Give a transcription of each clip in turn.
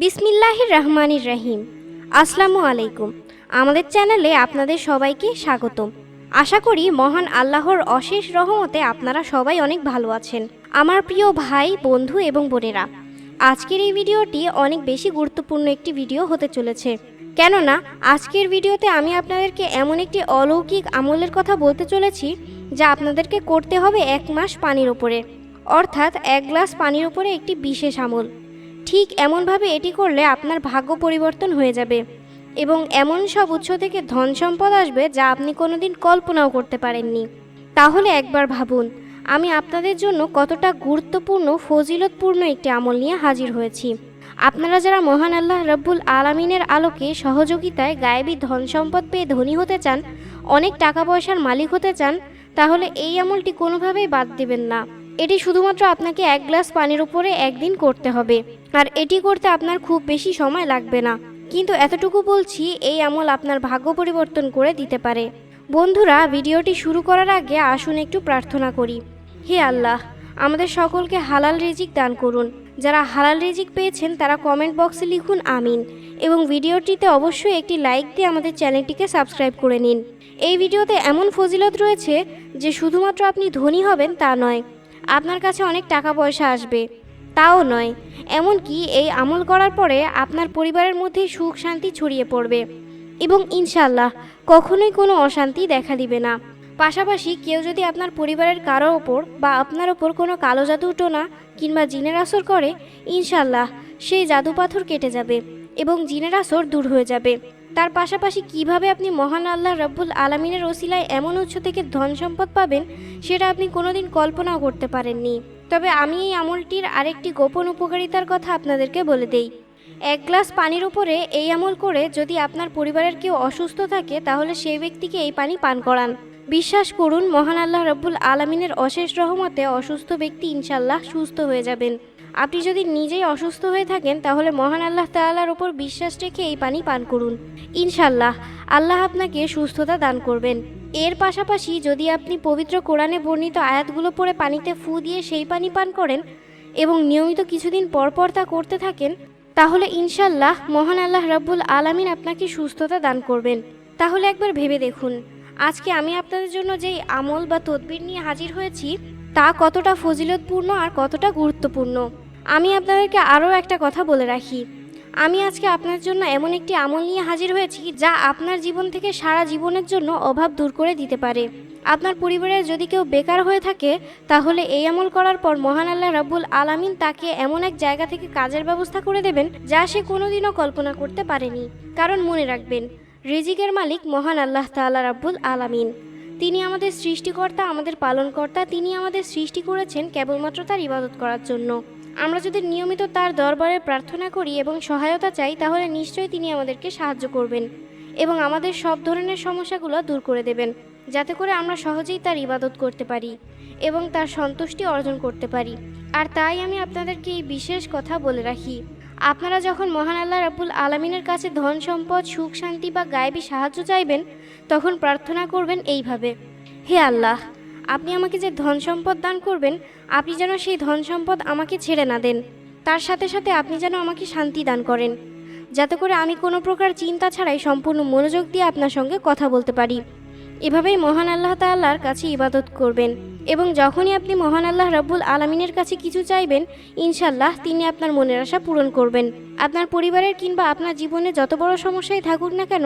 বিসমিল্লাহির রহমানির রহিম। আসসালামু আলাইকুম। আমাদের চ্যানেলে আপনাদের সবাইকে স্বাগতম। আশা করি মহান আল্লাহর অশেষ রহমতে আপনারা সবাই অনেক ভালো আছেন। আমার প্রিয় ভাই, বন্ধু এবং বোনেরা, আজকের এই ভিডিওটি অনেক বেশি গুরুত্বপূর্ণ একটি ভিডিও হতে চলেছে। কেননা, আজকের ভিডিওতে আমি আপনাদেরকে এমন একটি অলৌকিক আমলের কথা বলতে চলেছি, যা আপনাদেরকে করতে হবে এক মাস পানির ওপরে। অর্থাৎ এক গ্লাস পানির ওপরে একটি বিশেষ আমল। ঠিক এমনভাবে এটি করলে আপনার ভাগ্য পরিবর্তন হয়ে যাবে এবং এমন সব উৎস থেকে ধন সম্পদ আসবে যা আপনি কোনোদিন কল্পনাও করতে পারেননি। তাহলে একবার ভাবুন, আমি আপনাদের জন্য কতটা গুরুত্বপূর্ণ, ফজিলতপূর্ণ একটি আমল নিয়ে হাজির হয়েছি। আপনারা যারা মহান আল্লাহ রব্বুল আলামিনের আলোকে সহযোগিতায় গায়েবী ধন সম্পদ পেয়ে ধনী হতে চান, অনেক টাকা পয়সার মালিক হতে চান, তাহলে এই আমলটি কোনোভাবেই বাদ দিবেন না। এটি শুধুমাত্র আপনাকে এক গ্লাস পানির উপরে একদিন করতে হবে। আর এটি করতে আপনার খুব বেশি সময় লাগবে না। কিন্তু এতটুকু বলছি, এই আমল আপনার ভাগ্য পরিবর্তন করে দিতে পারে। বন্ধুরা, ভিডিওটি শুরু করার আগে আসুন একটু প্রার্থনা করি। হে আল্লাহ, আমাদের সকলকে হালাল রিজিক দান করুন। যারা হালাল রিজিক পেয়েছেন, তারা কমেন্ট বক্সে লিখুন আমিন এবং ভিডিওটিতে অবশ্যই একটি লাইক দিয়ে আমাদের চ্যানেলটিকে সাবস্ক্রাইব করে নিন। এই ভিডিওতে এমন ফজিলত রয়েছে যে শুধুমাত্র আপনি ধনী হবেন তা নয়, আপনার কাছে অনেক টাকা পয়সা আসবে। তাও নয়। এমনকি এই আমল করার পরে আপনার পরিবারের মধ্যে সুখ শান্তি ছড়িয়ে পড়বে। এবং ইনশাল্লাহ কখনোই কোনো অশান্তি দেখা দিবে না। পাশাপাশি কেউ যদি আপনার পরিবারের কারও ওপর বা আপনার ওপর কোনো কালো জাদু টোনা কিংবা জিনের আসর করে ইনশাল্লাহ সেই জাদু পাথর কেটে যাবে এবং জিনের আসর দূর হয়ে যাবে। তার পাশাপাশি কীভাবে আপনি মহান আল্লাহ রব্বুল আলমিনের ওসিলায় এমন উৎস থেকে ধন সম্পদ পাবেন, সেটা আপনি কোনোদিন কল্পনাও করতে পারেননি। তবে আমি এই আমলটির আরেকটি গোপন উপকারিতার কথা আপনাদেরকে বলে দেই। এক গ্লাস পানির উপরে এই আমল করে যদি আপনার পরিবারের কেউ অসুস্থ থাকে, তাহলে সেই ব্যক্তিকে এই পানি পান করান। বিশ্বাস করুন, মহান আল্লাহ রব্বুল আলমিনের অশেষ রহমতে অসুস্থ ব্যক্তি ইনশাল্লাহ সুস্থ হয়ে যাবেন। আপনি যদি নিজেই অসুস্থ হয়ে থাকেন, তাহলে মহান আল্লাহ তাআলার ওপর বিশ্বাস রেখে এই পানি পান করুন। ইনশাল্লাহ আল্লাহ আপনাকে সুস্থতা দান করবেন। এর পাশাপাশি যদি আপনি পবিত্র কোরআনে বর্ণিত আয়াতগুলো পড়ে পানিতে ফু দিয়ে সেই পানি পান করেন এবং নিয়মিত কিছুদিন পর পর তা করতে থাকেন, তাহলে ইনশাল্লাহ মহান আল্লাহ রাব্বুল আলামিন আপনাকে সুস্থতা দান করবেন। তাহলে একবার ভেবে দেখুন, আজকে আমি আপনাদের জন্য যেই আমল বা তদবির নিয়ে হাজির হয়েছি তা কতটা ফজিলতপূর্ণ আর কতটা গুরুত্বপূর্ণ? আমি আপনাদেরকে আরও একটা কথা বলে রাখি। আমি আজকে আপনার জন্য এমন একটি আমল নিয়ে হাজির হয়েছি যা আপনার জীবন থেকে সারা জীবনের জন্য অভাব দূর করে দিতে পারে। আপনার পরিবারের যদি কেউ বেকার হয়ে থাকে, তাহলে এই আমল করার পর মহান আল্লাহ রাব্বুল আলামিন তাকে এমন এক জায়গা থেকে কাজের ব্যবস্থা করে দেবেন যা সে কোনোদিনও কল্পনা করতে পারেনি। কারণ মনে রাখবেন, রিজিকের মালিক মহান আল্লাহ তাআলা রাব্বুল আলামিন। তিনি আমাদের সৃষ্টিকর্তা, আমাদের পালনকর্তা, তিনি আমাদের সৃষ্টি করেছেন কেবলমাত্র তার ইবাদত করার জন্য। আমরা যদি নিয়মিত তার দরবারে প্রার্থনা করি এবং সহায়তা চাই, তাহলে নিশ্চয়ই তিনি আমাদেরকে সাহায্য করবেন এবং আমাদের সব ধরনের সমস্যাগুলো দূর করে দেবেন, যাতে করে আমরা সহজেই তার ইবাদত করতে পারি এবং তার সন্তুষ্টি অর্জন করতে পারি। আর তাই আমি আপনাদেরকে এই বিশেষ কথা বলে রাখি। আপনারা যখন মহান আল্লাহ রাবুল আলমিনের কাছে ধন সম্পদ, সুখ শান্তি বা গায়েবী সাহায্য চাইবেন, তখন প্রার্থনা করবেন এইভাবে, হে আল্লাহ, আপনি আমাকে যে ধন সম্পদ দান করবেন, আপনি যেন সেই ধন সম্পদ আমাকে ছেড়ে না দেন। তার সাথে সাথে আপনি যেন আমাকে শান্তি দান করেন। যাতে করে আমি কোনো প্রকার চিন্তা ছাড়াই সম্পূর্ণ মনোযোগ দিয়ে আপনার সঙ্গে কথা বলতে পারি। এভাবেই মহান আল্লাহ তাল্লাহর কাছে ইবাদত করবেন এবং যখনই আপনি মহান আল্লাহ রব্বুল আলমিনের কাছে কিছু চাইবেন ইনশাল্লাহ তিনি আপনার মনের আশা পূরণ করবেন। আপনার পরিবারের কিংবা আপনার জীবনে যত বড় সমস্যাই থাকুক না কেন,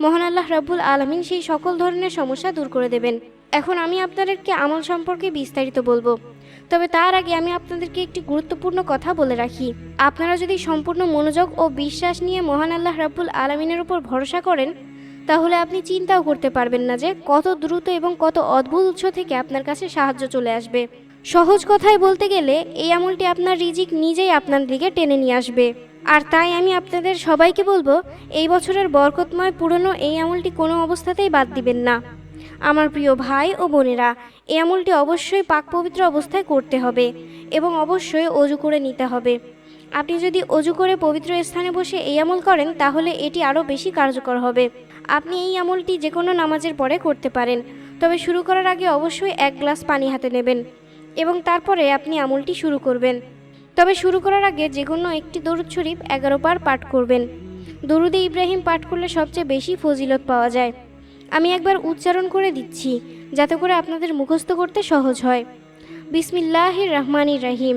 মহান আল্লাহ রব্বুল আলমিন সেই সকল ধরনের সমস্যা দূর করে দেবেন। এখন আমি আপনাদেরকে আমল সম্পর্কে বিস্তারিত বলব। তবে তার আগে আমি আপনাদেরকে একটি গুরুত্বপূর্ণ কথা বলে রাখি। আপনারা যদি সম্পূর্ণ মনোযোগ ও বিশ্বাস নিয়ে মহান আল্লাহ রাব্বুল আলমিনের উপর ভরসা করেন তাহলে আপনি চিন্তাও করতে পারবেন না যে কত দ্রুত এবং কত অদ্ভুত উৎস থেকে আপনার কাছে সাহায্য চলে আসবে। সহজ কথায় বলতে গেলে, এই আমলটি আপনার রিজিক নিজেই আপনার দিকে টেনে নিয়ে আসবে। আর তাই আমি আপনাদের সবাইকে বলব, এই বছরের বরকতময় পুরনো এই আমলটি কোনো অবস্থাতেই বাদ দিবেন না। আমার প্রিয় ভাই ও বোনেরা, এই আমলটি অবশ্যই পাক পবিত্র অবস্থায় করতে হবে এবং অবশ্যই অজু করে নিতে হবে। আপনি যদি অজু করে পবিত্র স্থানে বসে এই আমল করেন, তাহলে এটি আরও বেশি কার্যকর হবে। আপনি এই আমলটি যে কোনো নামাজের পরে করতে পারেন, তবে শুরু করার আগে অবশ্যই এক গ্লাস পানি হাতে নেবেন এবং তারপরে আপনি আমলটি শুরু করবেন। তবে শুরু করার আগে যে কোনো একটি দরুদ শরীফ এগারো বার পাঠ করবেন। দরুদে ইব্রাহিম পাঠ করলে সবচেয়ে বেশি ফজিলত পাওয়া যায়। আমি একবার উচ্চারণ করে দিচ্ছি, যাতে করে আপনাদের মুখস্থ করতে সহজ হয়। বিসমিল্লাহির রহমানির রহিম।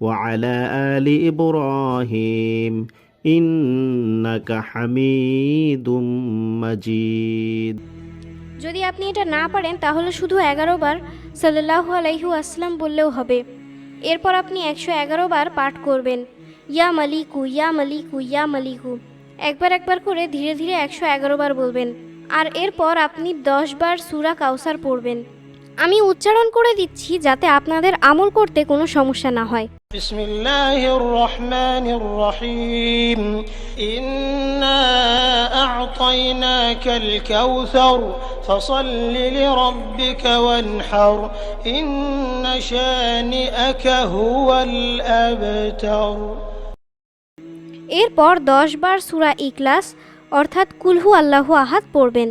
وعلى آل إبراهيم إنك حميد مجيد যদি আপনি এটা না পারেন তাহলে শুধু এগারো বার সাল্লাহু আলাইহু আসলাম বললেও হবে এরপর আপনি একশো এগারো বার পাঠ করবেন ইয়া মালিকু ইয়া মালিকু ইয়া মালিকু একবার একবার করে ধীরে ধীরে একশো এগারো বার বলবেন আর এরপর আপনি দশ বার সুরা কাউসার পড়বেন আমি উচ্চারণ করে দিচ্ছি যাতে আপনাদের আমল করতে কোনো সমস্যা না হয় بسم الله الرحمن الرحيم إنا أعطيناك الكوثر فصل لربك وانحر إن شانئك هو الأبتر এরপর দশ বার সুরা ইকলাস অর্থাৎ কুলহু আল্লাহু আহাদ পড়বেন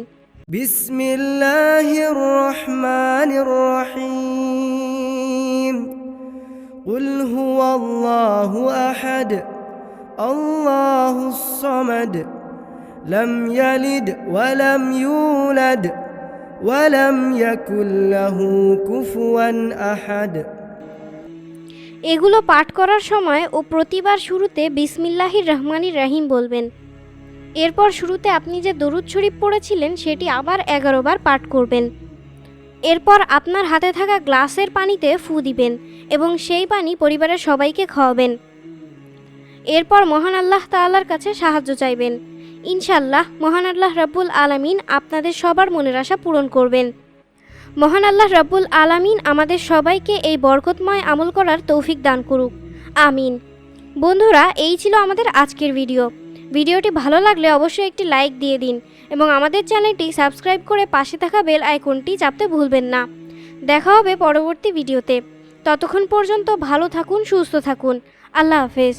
بسم الله الرحمن الرحيم قل هو الله احد الله الصمد لم يلد ولم يولد ولم يكن له كفوا احد এগুলো পাঠ করার সময় ও প্রতিবার শুরুতে বিসমিল্লাহির রহমানির রাহিম বলবেন এরপর শুরুতে আপনি যে দরুদ শরীফ পড়েছিলেন সেটি আবার এগারো বার পাঠ করবেন এরপর আপনার হাতে থাকা গ্লাসের পানিতে ফু দিবেন এবং সেই পানি পরিবারের সবাইকে খাওয়াবেন। এরপর মহান আল্লাহ তাআলার কাছে সাহায্য চাইবেন। ইনশাল্লাহ মহান আল্লাহ রাব্বুল আলামিন আপনাদের সবার মনের আশা পূরণ করবেন। মহান আল্লাহ রাব্বুল আলামিন আমাদের সবাইকে এই বরকতময় আমল করার তৌফিক দান করুক। আমিন। বন্ধুরা, এই ছিল আমাদের আজকের ভিডিও। ভিডিওটি ভালো লাগলে অবশ্যই একটি লাইক দিয়ে দিন এবং আমাদের চ্যানেলটি সাবস্ক্রাইব করে পাশে থাকা বেল আইকনটি চাপতে ভুলবেন না। দেখা হবে পরবর্তী ভিডিওতে। ততক্ষণ পর্যন্ত ভালো থাকুন, সুস্থ থাকুন। আল্লাহ হাফেজ।